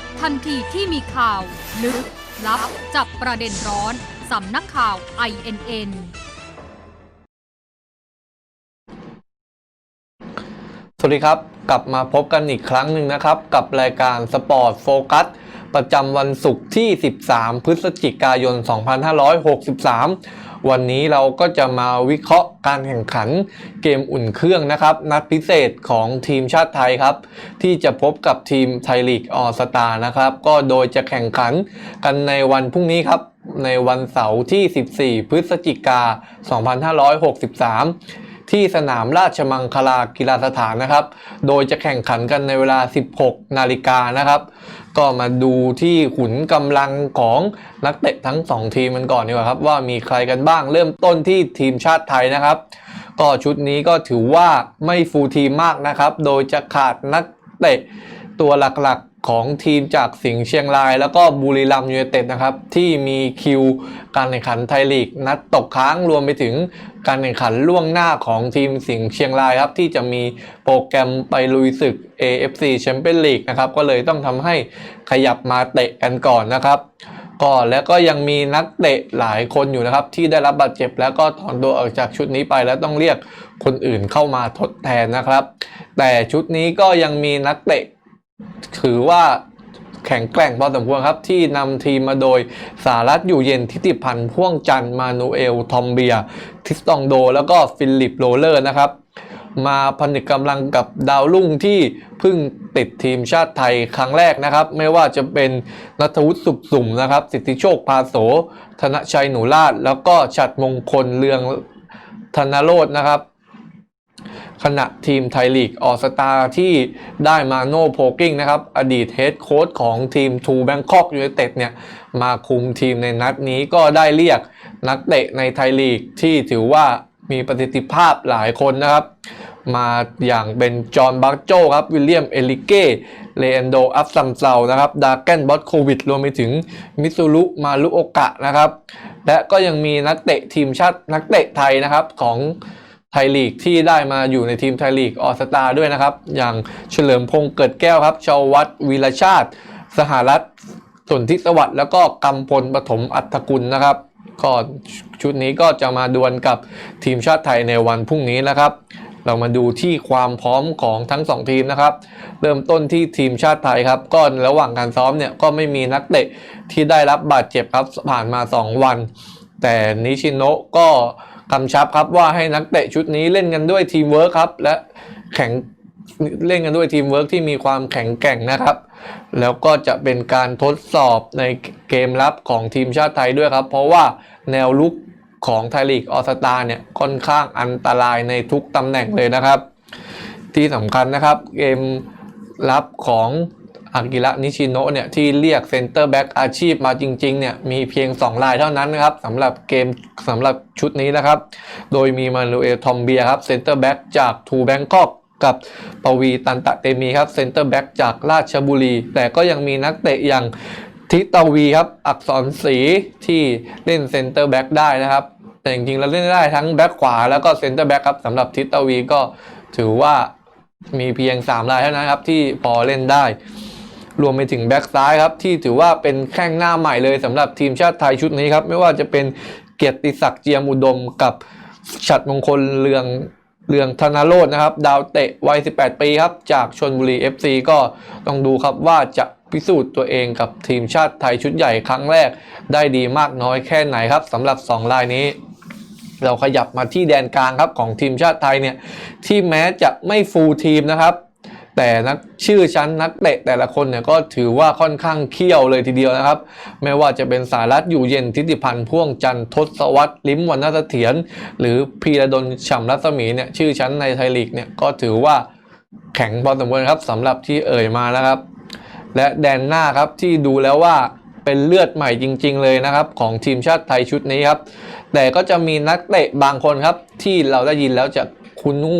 ดทันทีที่มีข่าว ลึก ลับ จับประเด็นร้อน สำนักข่าว INN สวัสดีครับ กลับมาพบกันอีกครั้งหนึ่งนะครับ กับรายการสปอร์ตโฟกัสประจำวันศุกร์ที่ 13 พฤศจิกายน 2563 วันนี้เราก็จะมาวิเคราะห์การแข่งขันเกมอุ่นเครื่องนะครับ นัดพิเศษของทีมชาติไทยครับ ที่จะพบกับทีมไทยลีกออสตานะครับ ก็โดยจะแข่งขันกันในวันพรุ่งนี้ครับ ในวันเสาร์ที่ 14 พฤศจิกา 2563 ที่สนามราชมังคลากีฬาสถานนะครับ โดยจะแข่งขันกันในเวลา 16 นาฬิกานะครับ ก็มาดูที่ขุนกำลังของนักเตะทั้ง 2 ทีมกันก่อนดีกว่าครับ ว่ามีใครกันบ้างเริ่มต้นที่ทีมชาติไทยนะครับ ก็ชุดนี้ก็ถือว่าไม่ฟูลทีมมากนะครับ โดยจะขาดนักเตะ ตัวหลักๆของทีมจากสิงห์เชียงราย แล้วก็บุรีรัมย์ยูไนเต็ดนะครับ ที่มีคิวการแข่งขันไทยลีก นัดตกค้างรวมไปถึงการแข่งขันล่วงหน้าของทีมสิงห์เชียงรายครับ ที่จะมีโปรแกรมไปลุยศึก AFC Champions League นะครับ ก็เลยต้องทำให้ขยับมาเตะกันก่อนนะครับก็แล้วก็ยังมีนักเตะหลายคนอยู่นะครับ ที่ได้รับบาดเจ็บแล้วก็ถอนตัวออกจากชุดนี้ไปแล้วต้องเรียกคนอื่นเข้ามาทดแทนนะครับ แต่ชุดนี้ก็ยังมีนักเตะ ถือว่าแข็งแกร่งพอสมควรครับ ที่นำทีมมาโดยสารัตอยู่เย็นทิติพันธ์พ่วงจันมานูเอล ทอมเบีย ทิสตองโด แล้วก็ฟิลิปโรเลอร์นะครับ มาผนึกกำลังกับดาวรุ่งที่เพิ่งติดทีมชาติไทยครั้งแรกนะครับ ไม่ว่าจะเป็นนัทวุฒิสุขสุ่มนะครับ สิทธิโชคพาโส ธนชัยหนูราช แล้วก็ฉัดมงคลเรืองธนโรจน์นะครับ ขณะทีมไทยลีกออสตาที่ได้มาโน่โพกิ้งนะครับ อดีตเฮดโค้ชของทีมทูแบงคอกยูไนเต็ดเนี่ย มาคุมทีมในนัดนี้ก็ได้เรียกนักเตะในไทยลีกที่ถือว่ามีประสิทธิภาพหลายคนนะครับ มาอย่างเป็นจอห์นบัคโจครับ วิลเลียม เอลิเก้ เลนโด อัฟซัมเซานะครับ ดาร์เกนบอสโควิด รวมไปถึงมิซูรุ มารุโอกะนะครับ และก็ยังมีนักเตะทีมชาตินักเตะไทยนะครับของ ไทยลีกที่ได้มาอยู่ในทีมไทยลีกออสตาด้วยนะครับ อย่างเฉลิมพงษ์เกิดแก้วครับชาววัดวีรชาติ สหรัฐสนทิสวัสดิ์แล้วก็กำพลปฐมอัฐกุลนะครับก็ชุดนี้ก็จะมาดวลกับทีมชาติไทยในวันพรุ่งนี้นะครับ เรามาดูที่ความพร้อมของทั้ง 2 ทีมนะครับ เริ่มต้นที่ทีมชาติไทยครับก็ระหว่างการซ้อมเนี่ยก็ไม่มีนักเตะที่ได้รับบาดเจ็บครับผ่านมา 2 วัน แต่นิชิโนะก็ กำชับครับว่าให้นักเตะชุดนี้เล่นกันด้วยทีมเวิร์คครับ และแข่งเล่นกันด้วยทีมเวิร์คที่มีความแข็งแกร่งนะครับ แล้วก็จะเป็นการทดสอบในเกมรับของทีมชาติไทยด้วยครับ เพราะว่าแนวลุกของไทยลีกออสตาเนี่ยค่อนข้างอันตรายในทุกตำแหน่งเลยนะครับ ที่สำคัญนะครับ เกมรับของ อากิระนิชิโนะเนี่ยที่เรียกเซนเตอร์แบ็กอาชีพมาจริงๆเนี่ยมีเพียง 2 รายเท่านั้นนะครับสำหรับเกมสำหรับชุดนี้นะครับ โดยมีมานูเอลทอมเบียครับเซนเตอร์แบ็กจากทูแบงกอกกับปวีตันตะเตมีครับเซนเตอร์แบ็กจากราชบุรี แต่ก็ยังมีนักเตะอย่างทิตวีครับอักษรศรีที่เล่นเซนเตอร์แบ็กได้นะครับ แต่จริงๆเราเล่นได้ทั้งแบ็กขวาแล้วก็เซนเตอร์แบ็กครับสำหรับทิตวีก็ถือว่ามีเพียง 3 รายเท่านั้นครับที่พอเล่นได้ รวมไปถึงแบ็กซ้ายครับที่ถือว่าเป็นแข้งหน้าใหม่เลยสำหรับทีมชาติไทยชุดนี้ครับไม่ว่าจะเป็นเกียรติศักดิ์เจียมอุดมกับฉัดมงคลเรืองเรืองธนโรจน์นะครับ ดาวเตะวัย 18 ปีครับ จากชนบุรี FC ก็ต้องดูครับว่าจะพิสูจน์ตัวเองกับทีมชาติไทยชุดใหญ่ครั้งแรก ได้ดีมากน้อยแค่ไหนครับสำหรับ 2 รายนี้ เราขยับมาที่แดนกลางครับของทีมชาติไทยเนี่ยที่แม้จะไม่ฟูลทีมนะครับ แต่นักชื่อชั้นนักเตะแต่ละคนเนี่ยก็ถือว่าค่อนข้างเขี้ยวเลยทีเดียวนะครับ ไม่ว่าจะเป็นสารัตอยู่เย็นทิติพันธ์พ่วงจันทร์ทศวรรษลิ้มวรรณเสถียรหรือพีระดลฉ่ำรัศมีเนี่ยชื่อชั้นในไทยลีกเนี่ยก็ถือว่าแข็งพอสมควรครับสำหรับที่เอ่ยมานะครับ และแดนหน้าครับที่ดูแล้วว่าเป็นเลือดใหม่จริง ๆ เลยนะครับ ของทีมชาติไทยชุดนี้ครับ แต่ก็จะมีนักเตะบางคนครับที่เราได้ยินแล้วจะ คุ้นหู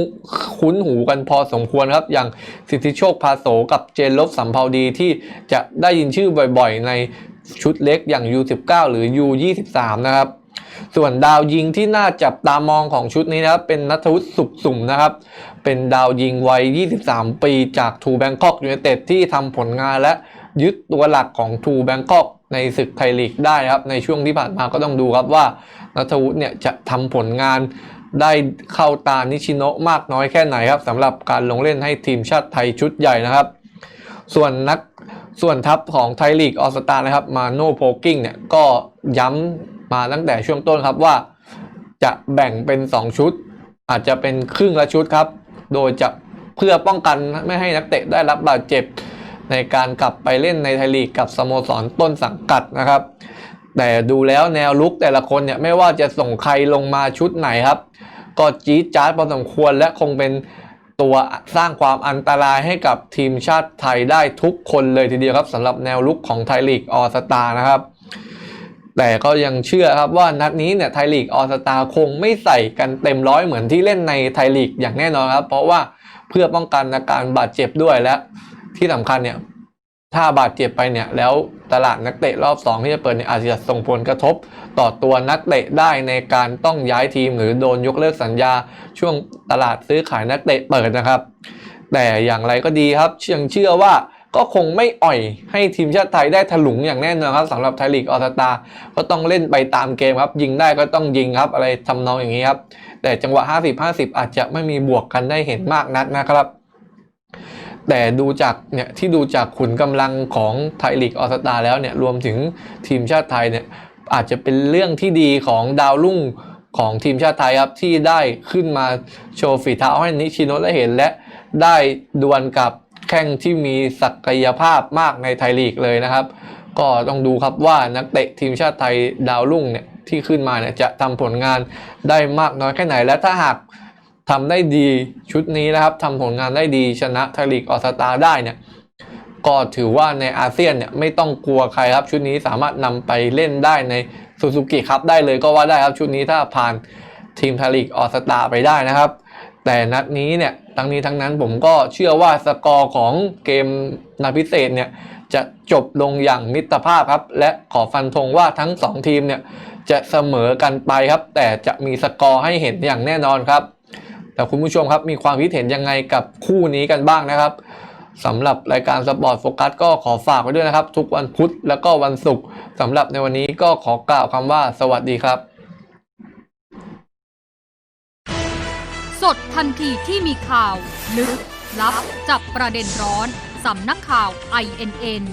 คุ้นหูกันพอสมควรครับ อย่างสิทธิโชคพาโสกับเจนลบสัมภาวดีที่จะได้ยินชื่อบ่อยๆ ในชุดเล็กอย่าง U19 หรือ U23 นะครับ ส่วนดาวยิงที่น่าจับตามองของชุดนี้นะครับ เป็นนัทวุฒิสุขสุ่มนะครับ เป็นดาวยิงวัย 23 ปีจากทูแบงคอกยูไนเต็ดที่ทำผลงานและยึดตัวหลักของทูแบงกอกในศึกไทยลีกได้ครับ ในช่วงที่ผ่านมาก็ต้องดูครับว่านัทวุฒิเนี่ยจะทำผลงาน ได้เข้าตามนิชิโนะมากน้อยแค่ไหนครับสำหรับการลงเล่นให้ทีมชาติไทยชุดใหญ่นะครับ ส่วนนักส่วนทัพของไทยลีกออสตานะครับมาโนโพกิ้งเนี่ยก็ย้ำมาตั้งแต่ช่วงต้นครับว่า จะแบ่งเป็น 2 ชุด อาจจะเป็นครึ่งละชุดครับ โดยจะเพื่อป้องกันไม่ให้นักเตะได้รับบาดเจ็บในการกลับไปเล่นในไทยลีกกับสโมสรต้นสังกัดนะครับ แต่ดูแล้วแนวลุกแต่ละคนเนี่ยไม่ว่าจะส่งใครลงมาชุดไหนครับ ก็จี๊ดจ๊าดพอสมควรและคงเป็นตัวสร้างความอันตรายให้กับทีมชาติไทยได้ทุกคนเลยทีเดียวครับสำหรับแนวลุกของไทยลีกออสตานะครับ แต่ก็ยังเชื่อครับว่านัดนี้เนี่ยไทยลีกออสตาคงไม่ใส่กันเต็มร้อยเหมือนที่เล่นในไทยลีกอย่างแน่นอนครับ เพราะว่าเพื่อป้องกันอาการบาดเจ็บด้วยและที่สำคัญเนี่ย ถ้าบาดเจ็บไปเนี่ยแล้วตลาดนักเตะรอบ 2 ที่จะเปิดเนี่ยอาจจะส่งผลกระทบ ต่อตัวนักเตะได้ในการต้องย้ายทีมหรือโดนยกเลิกสัญญา ช่วงตลาดซื้อขายนักเตะเปิดนะครับ แต่อย่างไรก็ดีครับยังเชื่อว่าก็คงไม่อ่อยให้ทีมชาติไทยได้ถลุงอย่างแน่นอนครับสำหรับไทยลีกออสตาก็ต้องเล่นไปตามเกมครับ ยิงได้ก็ต้องยิงครับอะไรทำนองอย่างนี้ครับ แต่จังหวะ 50-50 อาจจะไม่มีบวกกันได้เห็นมากนักนะครับ แต่ดูจากเนี่ยที่ดูจากขุนกำลังของไทยลีกออสตาแล้วเนี่ยรวมถึงทีมชาติไทยเนี่ยอาจจะเป็นเรื่องที่ดีของดาวรุ่งของทีมชาติไทยครับที่ได้ขึ้นมาโชว์ฝีเท้าให้นิชิโนะได้เห็นและได้ดวลกับแข้งที่มีศักยภาพมากในไทยลีกเลยนะครับ ก็ต้องดูครับว่านักเตะทีมชาติไทยดาวรุ่งเนี่ยที่ขึ้นมาเนี่ยจะทำผลงานได้มากน้อยแค่ไหนและถ้าหาก ทำได้ดีชุดนี้นะครับทำผลงานได้ดีชนะทลีกออสตาได้เนี่ยก็ถือว่าในอาเซียนเนี่ยไม่ต้องกลัวใครครับ ชุดนี้สามารถนำไปเล่นได้ในซูซูกิครับได้เลยก็ว่าได้ครับชุดนี้ถ้าผ่านทีมทลีกออสตาไปได้นะครับ แต่นัดนี้เนี่ยทั้งนี้ทั้งนั้นผมก็เชื่อว่าสกอร์ของเกมนัดพิเศษเนี่ยจะจบลงอย่างมิตรภาพครับ และขอฟันธงว่าทั้งสองทีมเนี่ยจะเสมอกันไปครับ แต่จะมีสกอร์ให้เห็นอย่างแน่นอนครับ แต่คุณผู้ชมครับมีความคิดเห็นยังไงกับคู่นี้กันบ้างนะครับสำหรับรายการสปอร์ตโฟกัสก็ขอฝากไว้ด้วยนะครับ ทุกวันพุธแล้วก็วันศุกร์สำหรับในวันนี้ก็ขอกล่าวคำว่าสวัสดีครับ สดทันทีที่มีข่าว ลึก ลับจับประเด็นร้อนสำนักข่าว INN